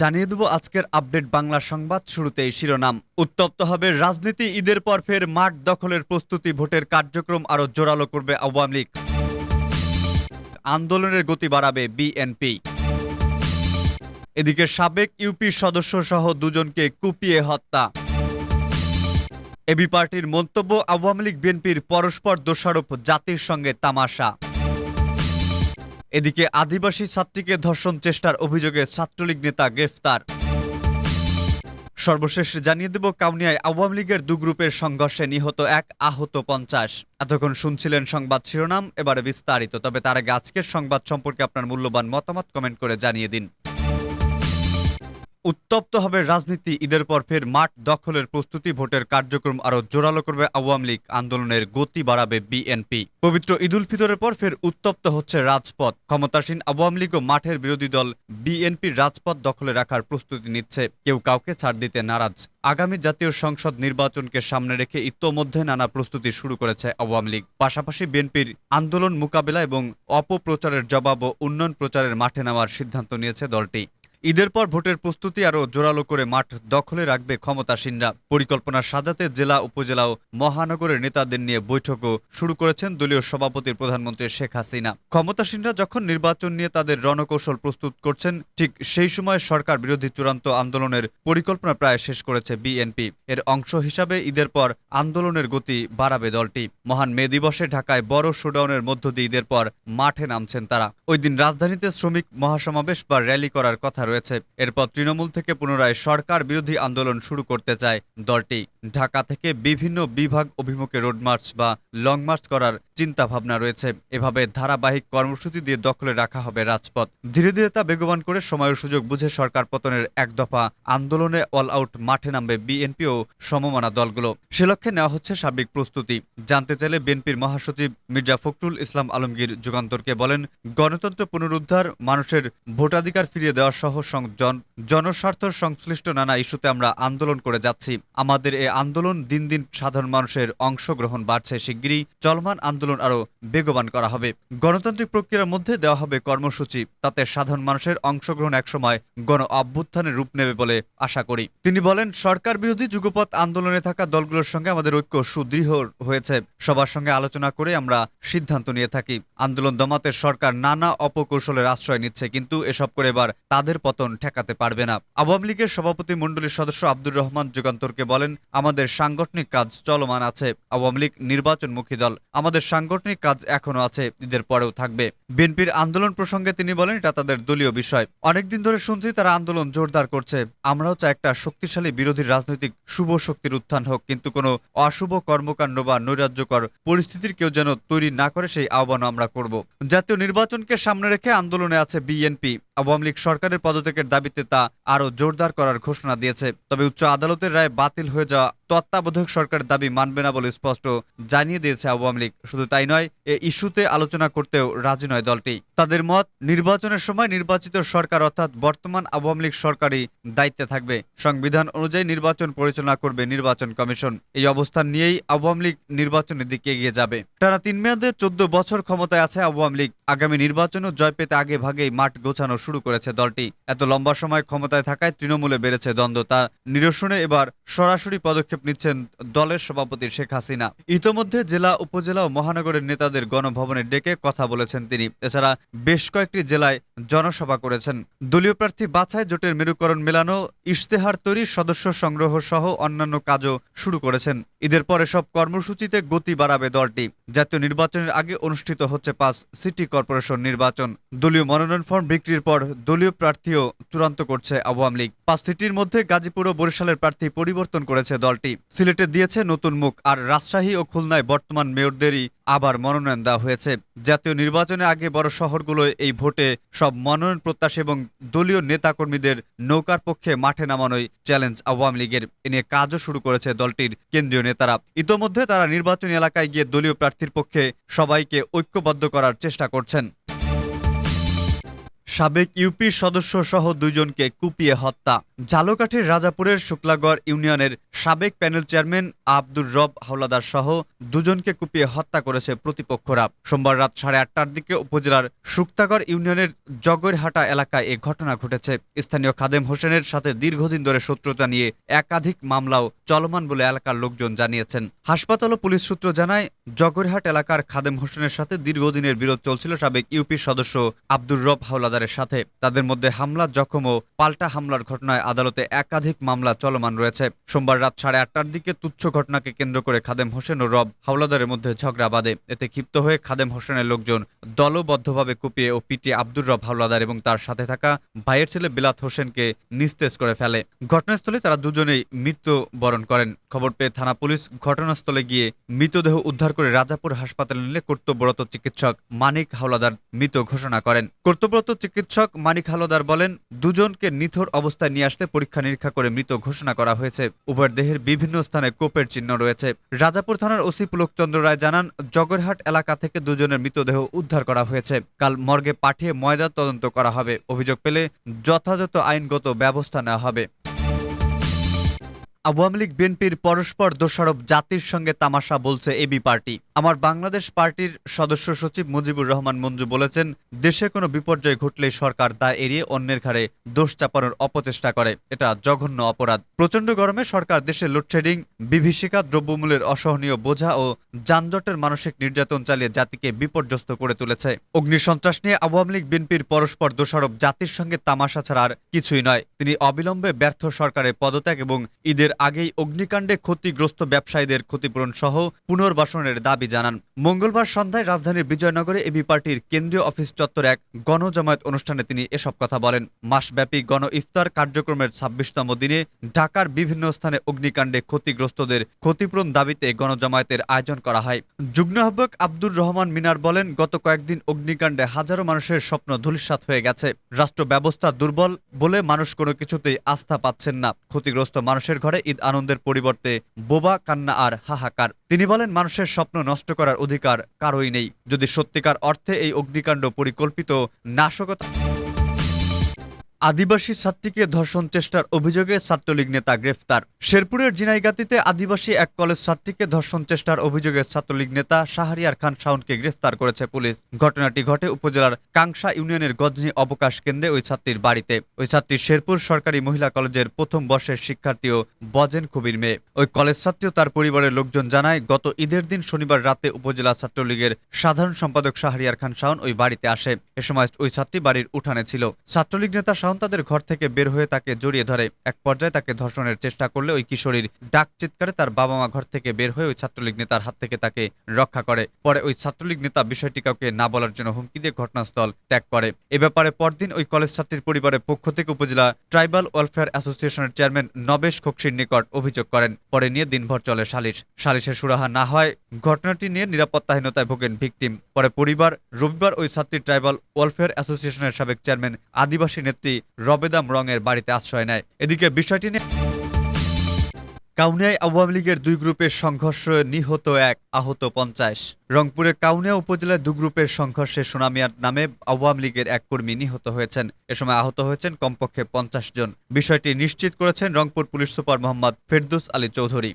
জানিয়ে দেব আজকের আপডেট বাংলা সংবাদ শুরুতেই শিরোনাম। উত্তপ্ত হবে রাজনীতি, ঈদের পর ফের মাঠ দখলের প্রস্তুতি, ভোটের কার্যক্রম আরও জোরালো করবে আওয়ামী লীগ। আন্দোলনের গতি বাড়াবে বিএনপি। এদিকে সাবেক ইউপি সদস্য সহ দুজনকে কুপিয়ে হত্যা। এবি পার্টির মন্তব্য, আওয়ামী লীগ, বিএনপির পরস্পর দোষারোপ, জাতির সঙ্গে তামাশা। এদিকে আদিবাসী ছাত্রীকে ধর্ষণ চেষ্টার অভিযোগে ছাত্রলীগ নেতা গ্রেফতার। সর্বশেষ জানিয়ে দেব, কাউনিয়ায় আওয়ামী লীগের দু গ্রুপের সংঘর্ষে নিহত এক আহত পঞ্চাশ। এতক্ষণ শুনছিলেন সংবাদ শিরোনাম, এবারে বিস্তারিত। তবে তার আগে আজকের সংবাদ সম্পর্কে আপনার মূল্যবান মতামত কমেন্ট করে জানিয়ে দিন। উত্তপ্ত হবে রাজনীতি। ঈদের পর ফের মাঠ দখলের প্রস্তুতি, ভোটের কার্যক্রম আরও জোরালো করবে আওয়ামী লীগ। আন্দোলনের গতি বাড়াবে বিএনপি। পবিত্র ঈদুল ফিতরের পর ফের উত্তপ্ত হচ্ছে রাজপথ। ক্ষমতাসীন আওয়ামী লীগ ও মাঠের বিরোধী দল বিএনপির রাজপথ দখলে রাখার প্রস্তুতি নিচ্ছে। কেউ কাউকে ছাড় দিতে নারাজ। আগামী জাতীয় সংসদ নির্বাচনকে সামনে রেখে ইতোমধ্যে নানা প্রস্তুতি শুরু করেছে আওয়ামী লীগ। পাশাপাশি বিএনপির আন্দোলন মোকাবেলা এবং অপপ্রচারের জবাব ও উন্নয়ন প্রচারের মাঠে নেওয়ার সিদ্ধান্ত নিয়েছে দলটি। ঈদের পর ভোটের প্রস্তুতি আরও জোরালো করে মাঠ দখলে রাখবে ক্ষমতাসীনরা। পরিকল্পনা সাজাতে জেলা, উপজেলা ও মহানগরের নেতাদের নিয়ে বৈঠকও শুরু করেছেন দলীয় সভাপতির প্রধানমন্ত্রী শেখ হাসিনা। ক্ষমতাসীনরা যখন নির্বাচন নিয়ে তাদের রণকৌশল প্রস্তুত করছেন, ঠিক সেই সময় সরকার বিরোধী চূড়ান্ত আন্দোলনের পরিকল্পনা প্রায় শেষ করেছে বিএনপি। এর অংশ হিসাবে ঈদের পর আন্দোলনের গতি বাড়াবে দলটি। মহান মে দিবসে ঢাকায় বড় শোডাউনের মধ্য দিয়ে ঈদের পর মাঠে নামছেন তারা। ওই দিন রাজধানীতে শ্রমিক মহাসমাবেশ বা র্যালি করার কথা রয়েছে। এরপর তৃণমূল থেকে পুনরায় সরকার বিরোধী আন্দোলন শুরু করতে চায় দলটি। ঢাকা থেকে বিভিন্ন বিভাগ অভিমুখে রোড মার্চ বা লং মার্চ করার চিন্তা ভাবনা রয়েছে। এভাবে ধারাবাহিক কর্মসূচি দিয়ে দখলে রাখা হবে রাজপথ। ধীরে ধীরে তা বেগবান করে সময় সুযোগ বুঝে সরকার পতনের এক দফা আন্দোলনে অল আউট মাঠে নামবে বিএনপি ও সমমনা দলগুলো। সে লক্ষ্যে নেওয়া হচ্ছে সার্বিক প্রস্তুতি। জানতে চাইলে বিএনপির মহাসচিব মির্জা ফখরুল ইসলাম আলমগীর যুগান্তরকে বলেন, গণতন্ত্র পুনরুদ্ধার, মানুষের ভোটাধিকার ফিরিয়ে দেওয়া সহ জনস্বার্থ সংশ্লিষ্ট নানা ইস্যুতে আমরা আন্দোলন করে যাচ্ছি। আমাদের এ আন্দোলন দিন দিন সাধারণ মানুষের অংশগ্রহণ বাড়ছে শিগগিরই। চলমান আন্দোলন আরও বেগবান করা হবে। গণতান্ত্রিক প্রক্রিয়ার মধ্যে দেওয়া হবে কর্মসূচি, তাতে সাধারণ মানুষের অংশগ্রহণ একসময় গণ অভ্যুত্থানের রূপ নেবে বলে আশা করি। তিনি বলেন, সরকার বিরোধী যুগপৎ আন্দোলনে থাকা দলগুলোর সঙ্গে আমাদের ঐক্য সুদৃঢ় হয়েছে। সবার সঙ্গে আলোচনা করে আমরা সিদ্ধান্ত নিয়ে থাকি। আন্দোলন দমাতে সরকার নানা অপকৌশলের আশ্রয় নিচ্ছে, কিন্তু এসব করে এবার তাদের পতন ঠেকাতে পারবে না। আওয়ামী লীগের সভাপতি মণ্ডলীর সদস্য আব্দুর রহমান যুগান্তরকে বলেন আমাদের সাংগঠনিক কাজ চলমান আছে। আওয়ামী লীগ নির্বাচনমুখী দল, আমাদের সাংগঠনিক কাজ এখনও আছে, ঈদের পরেও থাকবে। বিএনপির আন্দোলন প্রসঙ্গে তিনি বলেন, এটা তাদের দলীয় বিষয়। অনেকদিন ধরে শুনছি তারা আন্দোলন জোরদার করছে। আমরাও চাই একটা শক্তিশালী বিরোধী রাজনৈতিক শুভ শক্তির উত্থান হোক, কিন্তু কোনো অশুভ কর্মকাণ্ড বা নৈরাজ্যকর পরিস্থিতির কেউ যেন তৈরি না করে সেই আহ্বান আমরা করব। জাতীয় নির্বাচনকে সামনে রেখে আন্দোলনে আছে বিএনপি। আওয়ামী লীগ সরকারের পদত্যাগের দাবিতে তা আরও জোরদার করার ঘোষণা দিয়েছে। তবে উচ্চ আদালতের রায় বাতিল হয়ে যাওয়া তত্ত্বাবধায়ক সরকারের দাবি মানবে না বলে স্পষ্ট জানিয়ে দিয়েছে আওয়ামী লীগ। শুধু তাই নয়, এ ইস্যুতে আলোচনা করতেও রাজি নয় দলটি। তাদের মত, নির্বাচনের সময় নির্বাচিত সরকার অর্থাৎ বর্তমান আওয়ামী লীগ সরকারই দায়িত্বে থাকবে। সংবিধান অনুযায়ী নির্বাচন পরিচালনা করবে নির্বাচন কমিশন। এই অবস্থান নিয়েই আওয়ামী লীগ নির্বাচনের দিকে এগিয়ে যাবে। টানা তিন মেয়াদে চোদ্দ বছর ক্ষমতায় আছে আওয়ামী লীগ। আগামী নির্বাচনও জয় পেতে আগে ভাগেই মাঠ গোছানো শুরু করেছে দলটি। এত লম্বা সময় ক্ষমতায় থাকায় তৃণমূলে বেড়েছে দ্বন্দ্ব। তা নিরসনে এবার সরাসরি পদক্ষেপ নিচ্ছেন দলের সভাপতি শেখ হাসিনা। ইতোমধ্যে জেলা, উপজেলা ও মহানগরের নেতাদের গণভবনে ডেকে কথা বলেছেন তিনি। এছাড়া বেশ কয়েকটি জেলায় জনসভা করেছেন। দলীয় প্রার্থী বাছাই জোটের মেরুকরণ মেলানো, ইশতেহার তৈরি সদস্য সংগ্রহ সহ অন্যান্য কাজও শুরু করেছেন। ঈদের পরে সব কর্মসূচিতে গতি বাড়াবে দলটি। জাতীয় নির্বাচনের আগে অনুষ্ঠিত হচ্ছে পাঁচ সিটি কর্পোরেশন নির্বাচন। দলীয় মনোনয়ন ফর্ম বিক্রির পর দলীয় প্রার্থীও চূড়ান্ত করছে আওয়ামী লীগ। পাঁচ সিটির মধ্যে গাজীপুর ও বরিশালের প্রার্থী পরিবর্তন করেছে দলটি। সিলেটে দিয়েছে নতুন মুখ, আর রাজশাহী ও খুলনায় বর্তমান মেয়রদেরই আবার মনোনয়ন দেওয়া হয়েছে। জাতীয় নির্বাচনে আগে বড় শহরগুলোয় এই ভোটে সব মনোনয়ন প্রত্যাশী এবং দলীয় নেতাকর্মীদের নৌকার পক্ষে মাঠে নামানোই চ্যালেঞ্জ আওয়ামী লীগের। এ নিয়ে কাজও শুরু করেছে দলটির কেন্দ্রীয় নেতারা। ইতোমধ্যে তারা নির্বাচনী এলাকায় গিয়ে দলীয় প্রার্থীর পক্ষে সবাইকে ঐক্যবদ্ধ করার চেষ্টা করছেন। সাবেক ইউপি সদস্য সহ দুইজনকে কুপিয়ে হত্যা। জালকাঠির রাজাপুরের শুক্লাগড় ইউনিয়নের সাবেক প্যানেল চেয়ারম্যান আব্দুর রব হাওলাদার সহ দুজনকে কুপিয়ে হত্যা করেছে প্রতিপক্ষরা। সোমবার রাত সাড়ে আটটার দিকে উপজেলার শুক্তাগড় ইউনিয়নের জগরহাটা এলাকায় এ ঘটনা ঘটেছে। স্থানীয় খাদেম হোসেনের সাথে দীর্ঘদিন ধরে শত্রুতা নিয়ে একাধিক মামলাও চলমান বলে এলাকার লোকজন জানিয়েছেন। হাসপাতাল ও পুলিশ সূত্র জানায়, জগরহাট এলাকার খাদেম হোসেনের সাথে দীর্ঘদিনের বিরোধ চলছিল সাবেক ইউপি সদস্য আব্দুর রব হাওলাদারের সাথে। তাদের মধ্যে হামলা, জখম ও পাল্টা হামলার ঘটনায় আদালতে একাধিক মামলা চলমান রয়েছে। সোমবার রাত সাড়ে আটটার দিকে তুচ্ছ ঘটনাকে কেন্দ্র করে খাদেম হোসেন ও রব হাওলাদারের মধ্যে ঝগড়া বাঁধে। এতে ক্ষিপ্ত হয়ে খাদেম হোসেনের লোকজন দলবদ্ধভাবে কুপিয়ে ও পিটিয়ে আব্দুর রব হাওলাদার এবং তার সাথে থাকা ভাইয়ের ছেলে বিলাত হোসেনকে নিস্তেজ করে ফেলে। ঘটনাস্থলে তারা দুজনেই মৃত্যু বরণ করেন। খবর পেয়ে থানা পুলিশ ঘটনাস্থলে গিয়ে মৃতদেহ উদ্ধার করে রাজাপুর হাসপাতালে নিলে কর্তব্যরত চিকিৎসক মানিক হাওলাদার মৃত ঘোষণা করেন। কর্তব্যরত চিকিৎসক মানিক হালদার বলেন, দুজনকে নিথর অবস্থায় নিয়ে আসতে পরীক্ষা নিরীক্ষা করে মৃত ঘোষণা করা হয়েছে। উভয়ের দেহের বিভিন্ন স্থানে কোপের চিহ্ন রয়েছে। রাজাপুর থানার ওসি পুলকচন্দ্র রায় জানান, জগরহাট এলাকা থেকে দুজনের মৃতদেহ উদ্ধার করা হয়েছে। কাল মর্গে পাঠিয়ে ময়দা তদন্ত করা হবে। অভিযোগ পেলে যথাযথ আইনগত ব্যবস্থা নেওয়া হবে। আওয়ামী লীগ, বিএনপির পরস্পর দোষারোপ, জাতির সঙ্গে তামাশা বলছে এবি পার্টি। আমার বাংলাদেশ পার্টির সদস্য সচিব মুজিবুর রহমান মঞ্জু বলেছেন, দেশে কোনো বিপর্যয় ঘটলেই সরকার দায় এড়িয়ে অন্যের ঘাড়ে দোষ চাপানোর অপচেষ্টা করে। এটা জঘন্য অপরাধ। প্রচণ্ড গরমে সরকার দেশে লোডশেডিং, বিভীষিকা, দ্রব্যমূল্যের অসহনীয় বোঝা ও যানজটের মানসিক নির্যাতন চালিয়ে জাতিকে বিপর্যস্ত করে তুলেছে। অগ্নিসন্ত্রাস নিয়ে আওয়ামী লীগ, বিএনপির পরস্পর দোষারোপ, জাতির সঙ্গে তামাশা ছাড়া আর কিছুই নয়। তিনি অবিলম্বে ব্যর্থ সরকারের পদত্যাগ এবং ঈদের আগেই অগ্নিকাণ্ডে ক্ষতিগ্রস্ত ব্যবসায়ীদের ক্ষতিপূরণ সহ পুনর্বাসনের দাবি জানান। মঙ্গলবার সন্ধ্যায় রাজধানীর বিজয়নগরে এবি পার্টির কেন্দ্রীয় অফিস চত্বরে এক গণজামায়াত অনুষ্ঠানে তিনি এসব কথা বলেন। মাসব্যাপী গণ ইফতার কার্যক্রমের ছাব্বিশতম দিনে ঢাকার বিভিন্ন স্থানে অগ্নিকাণ্ডে ক্ষতিগ্রস্তদের ক্ষতিপূরণ দাবিতে গণজামায়াতের আয়োজন করা হয়। যুগ্ম আহ্বায়ক আব্দুর রহমান মিনার বলেন, গত কয়েকদিন অগ্নিকাণ্ডে হাজারো মানুষের স্বপ্ন ধূলিসাৎ হয়ে গেছে। রাষ্ট্র ব্যবস্থা দুর্বল বলে মানুষ কোনো কিছুতেই আস্থা পাচ্ছেন না। ক্ষতিগ্রস্ত মানুষের ঘরে ঈদ আনন্দের পরিবর্তে বোবা, কান্না আর হাহাকার। তিনি বলেন, মানুষের স্বপ্ন নষ্ট করার অধিকার কারোই নেই। যদি সত্যিকার অর্থে এই অগ্নিকাণ্ড পরিকল্পিত নাশকতা আদিবাসী ছাত্রীকে ধর্ষণ চেষ্টার অভিযোগে ছাত্রলীগ নেতা গ্রেফতার। শেরপুরের জিনাইগাতিতে আদিবাসী এক কলেজ ছাত্রীকে ধর্ষণ চেষ্টার অভিযোগে ছাত্রলীগ নেতা শাহরিয়ার খান শাওনকে গ্রেফতার করেছে পুলিশ। ঘটনাটি ঘটে উপজেলার কাংসা ইউনিয়নের গজনী অবকাশ কেন্দ্রে ওই ছাত্রীর বাড়িতে। ওই ছাত্রী শেরপুর সরকারি মহিলা কলেজের প্রথম বর্ষের শিক্ষার্থী ও বজেন কবির মেয়ে। ওই কলেজ ছাত্রী তার পরিবারের লোকজন জানায়, গত ঈদের দিন শনিবার রাতে উপজেলা ছাত্রলীগের সাধারণ সম্পাদক শাহরিয়ার খান শাওন ওই বাড়িতে আসে। এ সময় ওই ছাত্রী বাড়ির উঠানে ছিল। ছাত্রলীগ নেতা শাওন তাদের ঘর থেকে বের হয়ে তাকে জড়িয়ে ধরে। এক পর্যায়ে তাকে ধর্ষণের চেষ্টা করলে ওই কিশোরীর ডাক চিৎকারে তার বাবা মা ঘর থেকে বের হয়ে ওই ছাত্রলীগ নেতার হাত থেকে তাকে রক্ষা করে। পরে ওই ছাত্রলীগ নেতা বিষয়টি কাউকে না বলার জন্য হুমকি দিয়ে ঘটনাস্থল ত্যাগ করে। এ ব্যাপারে পরদিন ওই কলেজ ছাত্রীর পরিবারের পক্ষ থেকে উপজেলা ট্রাইবাল ওয়েলফেয়ার অ্যাসোসিয়েশনের চেয়ারম্যান নবেশ খোকসির নিকট অভিযোগ করেন। পরে নিয়ে দিনভর চলে সালিশ। সালিশের সুরাহা না হয়, ঘটনাটি নিয়ে নিরাপত্তাহীনতায় ভোগেন ভিকটিম। পরে পরিবার, রবিবার ওই ছাত্রী ট্রাইবাল ওয়েলফেয়ার অ্যাসোসিয়েশনের সাবেক চেয়ারম্যান আদিবাসী নেত্রী রবেদাম রঙের বাড়িতে আশ্রয় নেয়। এদিকে বিষয়টি নিয়ে কাউনিয়ায় আওয়ামী লীগের দুই গ্রুপের সংঘর্ষে নিহত এক, আহত পঞ্চাশ। রংপুরে কাউনিয়া উপজেলায় দুই গ্রুপের সংঘর্ষে সোনামিয়ার নামে আওয়ামী লীগের এক কর্মী নিহত হয়েছেন। এ সময় আহত হয়েছেন কমপক্ষে পঞ্চাশ জন। বিষয়টি নিশ্চিত করেছেন রংপুর পুলিশ সুপার মোহাম্মদ ফেরদুস আলী চৌধুরী।